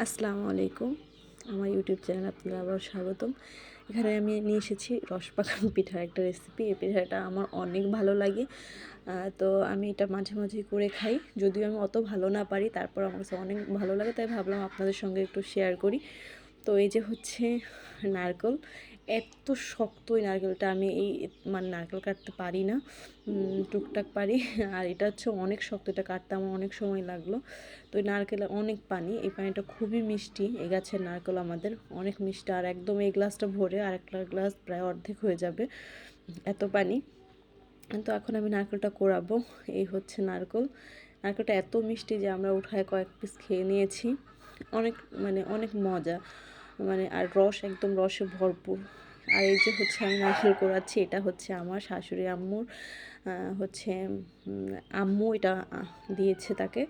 আসসালামু আলাইকুম। আমার ইউটিউব চ্যানেল আপনারা আবার স্বাগতম। এখানে আমি নিয়ে এসেছি রসপাকা পিঠার একটা রেসিপি এই পিঠাটা আমার অনেক ভালো লাগে। তো আমি এটা মাঝে মাঝে করে খাই। যদিও আমি অত ভালো না পারি, তারপর আমার কাছে অনেক ভালো লাগে, তাই ভাবলাম আপনাদের সঙ্গে একটু শেয়ার করি। তো এই যে হচ্ছে নারকেল। এত শক্ত ওই নারকেলটা, আমি এই মানে নারকেল কাটতে পারি না। টুকটাক পারি। আর এটা হচ্ছে অনেক শক্ত, এটা কাটতে আমার অনেক সময় লাগল। তো এই নারকেলে অনেক পানি, এই পানিটা খুবই মিষ্টি, এই গাছের নারকেল আমাদের, অনেক মিষ্টি। আর একদম এই গ্লাসটা ভরে আর একটা গ্লাস প্রায় অর্ধেক হয়ে যাবে এত পানি। তো এখন আমি নারকেলটা কোরাবো, এই হচ্ছে নারকেল। নারকেলটা এত মিষ্টি যে আমরা উঠায় কয়েক পিস খেয়ে নিয়েছি। অনেক মানে অনেক মজা। মানে আর রস, একদম রসে ভরপুর। আর এই যে হচ্ছে আমি নারকেল কোরাচ্ছি এটা হচ্ছে আমার শাশুড়ি আম্মুর হচ্ছে আম্মু এটা দিয়েছে তাকে।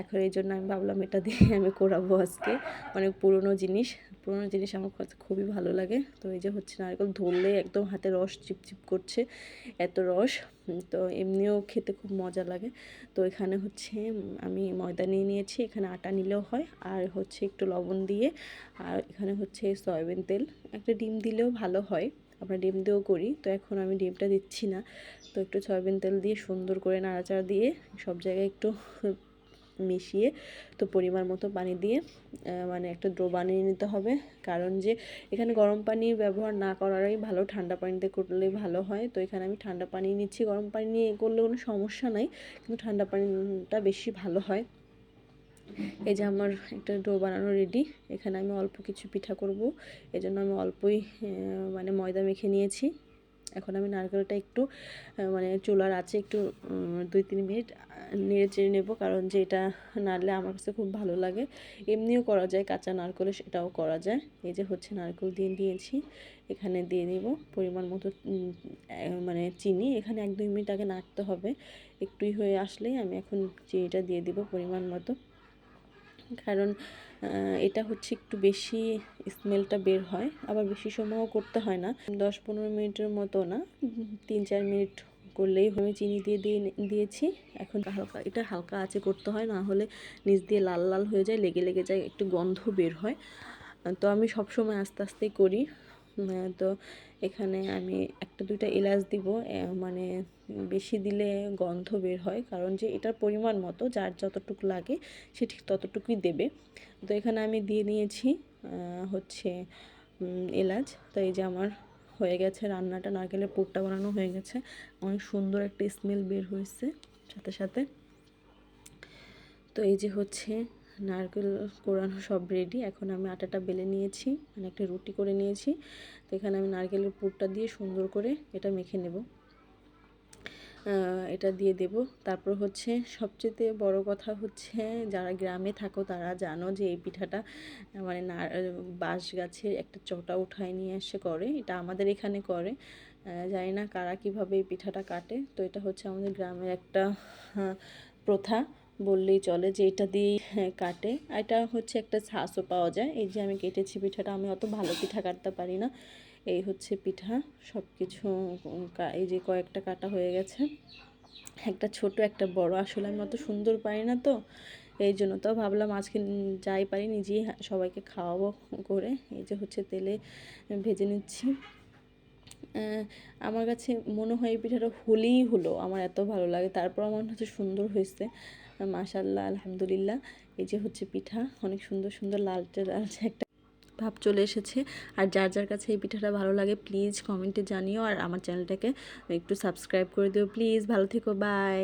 এখন এই জন্য আমি ভাবলাম এটা দিয়ে আমি করাবো আজকে। অনেক পুরনো জিনিস পুরনো জিনিস আমার খুবই ভালো লাগে। তো এই যে হচ্ছে নারকেল ধরলে একদম হাতে রস চিপচিপ করছে, এত রস। তো এমনিও খেতে খুব মজা লাগে। তো এখানে হচ্ছে আমি ময়দা নিয়ে নিয়েছি, এখানে আটা নিলেও হয়। আর হচ্ছে একটু লবণ দিয়ে, আর এখানে হচ্ছে সয়াবিন তেল। একটা ডিম দিলেও ভালো হয়। আমরা ডিম দিয়েও করি, তো এখন আমি ডিমটা দিচ্ছি না। তো একটু সয়াবিন তেল দিয়ে সুন্দর করে নাড়াচাড়া দিয়ে সব জায়গায় একটু মিশিয়ে তো পরিমাণ মতো পানি দিয়ে মানে একটা ডো বানিয়ে নিতে হবে। কারণ যে এখানে গরম পানি ব্যবহার না করারই ভালো, ঠান্ডা পানিতে করলে ভালো হয়। তো এখানে আমি ঠান্ডা পানি নিচ্ছি। গরম পানি নিয়ে করলে কোনো সমস্যা নাই, কিন্তু ঠান্ডা পানিটা বেশি ভালো হয়। এই যে আমার একটা ডো বানানো রেডি। এখানে আমি অল্প কিছু পিঠা করব। এই জন্য আমি অল্পই মানে ময়দা মেখে নিয়েছি। এখন আমি নারকেলটা একটু মানে চুলার আছে একটু দুই তিন মিনিট নেড়ে চেড়ে নেব, কারণ যে এটা নাড়লে আমার কাছে খুব ভালো লাগে। এমনিও করা যায়, কাঁচা নারকেলে সেটাও করা যায়। এই যে হচ্ছে নারকেল দিয়ে দিয়েছি, এখানে দিয়ে নিব পরিমাণ মতো মানে চিনি। এখানে এক দুই মিনিট আগে নাড়তে হবে, একটুই হয়ে আসলেই আমি এখন চিনিটা দিয়ে দিব পরিমাণ মতো। কারণ এটা হচ্ছে একটু বেশি স্মেলটা বের হয়, আবার বেশি সময়ও করতে হয় না। দশ পনেরো মিনিটের মতো না, তিন চার মিনিট করলেই আমি চিনি দিয়ে দিয়ে দিয়েছি, এখন হালকা, এটা হালকা আছে করতে হয়, না হলে নিচ দিয়ে লাল লাল হয়ে যায়, লেগে লেগে যায়, একটু গন্ধ বের হয়। তো আমি সবসময় আস্তে আস্তেই করি। তো এখানে আমি একটা দুইটা এলাচ দিব মানে বেশি দিলে গন্ধ বের হয়, কারণ যে এটার পরিমাণ মতো, যার যতটুকু লাগে, সে ঠিক ততটুকুই দেবে। তো এখানে আমি দিয়ে নিয়েছি হচ্ছে এলাচ। তো এই যে আমার হয়ে গেছে রান্নাটা, নারকেলের পুরটা বানানো হয়ে গেছে। অনেক সুন্দর একটা স্মেল বের হয়েছে, সাথে সাথে। তো এই যে হচ্ছে নারকেল কোরানো সব রেডি এখন আমি আটাটা বেলে নিয়েছি মানে একটা রুটি করে নিয়েছি, তো এখানে আমি নারকেলের পুরটা দিয়ে সুন্দর করে এটা মেখে নেব। এটা দিয়ে দেব। তারপর হচ্ছে সবচেয়ে বড় কথা হচ্ছে, যারা গ্রামে থাকো তারা জানো যে এই পিঠাটা মানে না বাঁশ গাছের একটা চটা উঠায় নিয়ে এসে করে, এটা আমাদের এখানে করে। জানি না কারা কীভাবে এই পিঠাটা কাটে, তো এটা হচ্ছে আমাদের গ্রামের একটা প্রথা। বললেই চলে যে এটা দিয়েই হ্যাঁ, কাটে। এটা হচ্ছে একটা ছাঁচও পাওয়া যায়। এই যে আমি কেটেছি পিঠাটা আমি অত ভালো পিঠা কাটতে পারি না। এই হচ্ছে পিঠা সব কিছু এই যে কয়েকটা কাটা হয়ে গেছে। একটা ছোট একটা বড় আসলে আমি অত সুন্দর পারি না তো। এই জন্য তো ভাবলাম আজকে যাই পারি নিজেই সবাইকে খাওয়াবো করে। এই যে হচ্ছে তেলে ভেজে নিচ্ছি। আমার কাছে মনে হয় এই পিঠাটা হলেই হলো। আমার এত ভালো লাগে তারপর আমার হচ্ছে সুন্দর হয়েছে। মাশাল্লাহ আলহামদুলিল্লাহ। এই যে হচ্ছে পিঠা, অনেক সুন্দর সুন্দর লালটে লালচে একটা ভাব চলে এসেছে। আর যার যার কাছে এই পিঠাটা ভালো লাগে প্লিজ কমেন্টে জানিও। আর আমার চ্যানেলটাকে একটু সাবস্ক্রাইব করে দিও। প্লিজ ভালো থেকো বাই